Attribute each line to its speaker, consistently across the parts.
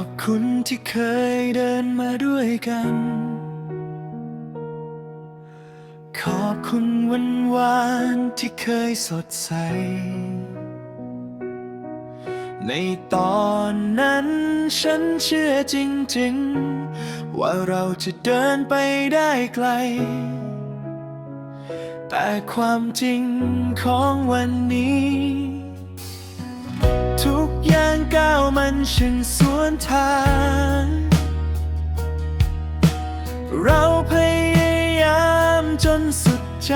Speaker 1: อบคุณที่เคยเดินมาด้วยกัน ขอบคุณวันวานที่เคยสดใส ในตอนนั้นฉันเชื่อจริง ๆ ว่าเราจะเดินไปได้ไกล แต่ความจริงของวันนี้ มันช่างสวนทาง เราพยายามจนสุดใจ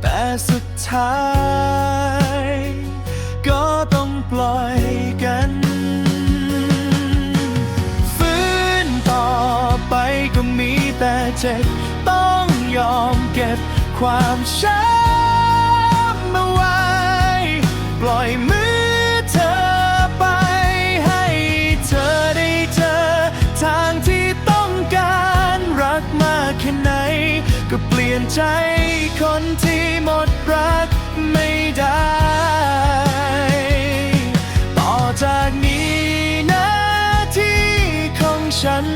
Speaker 1: แต่สุดท้าย ก็ต้องปล่อยกันฟื้นต่อไปก็มีแต่เจ็บ ต้องยอมเก็บความช้ำ ใจคนที่หมดรักไม่ได้ ต่อจากนี้หน้าที่ของฉัน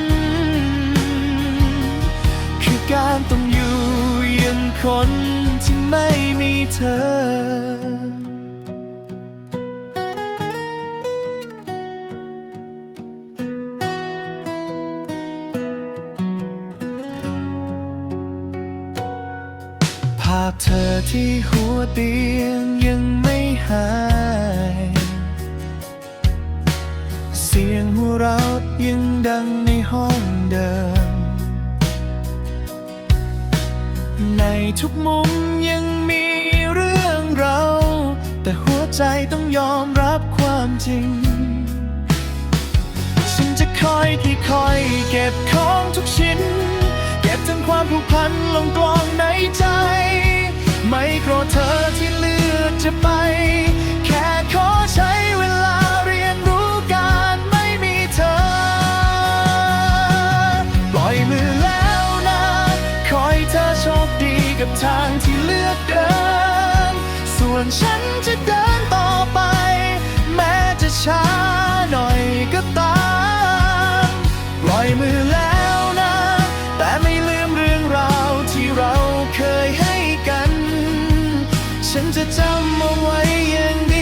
Speaker 1: คือการต้องอยู่ยังคนที่ไม่มีเธอ ภาพเธอที่หัวเตียงยังไม่หาย เสียงหัวเราะยังดังในห้องเดิม ในทุกมุมยังมีเรื่องเรา แต่หัวใจต้องยอมรับความจริง ฉันจะคอยที่คอยเก็บของทุกชิ้น จะไป แค่ขอใช้เวลาเรียนรู้การไม่มีเธอ ปล่อยมือแล้วนะขอให้เธอโชคดีกับทางที่เลือกเดิน ส่วนฉันจะเดินต่อไป แม้จะช้าหน่อยก็ตาม ปล่อยมือ away and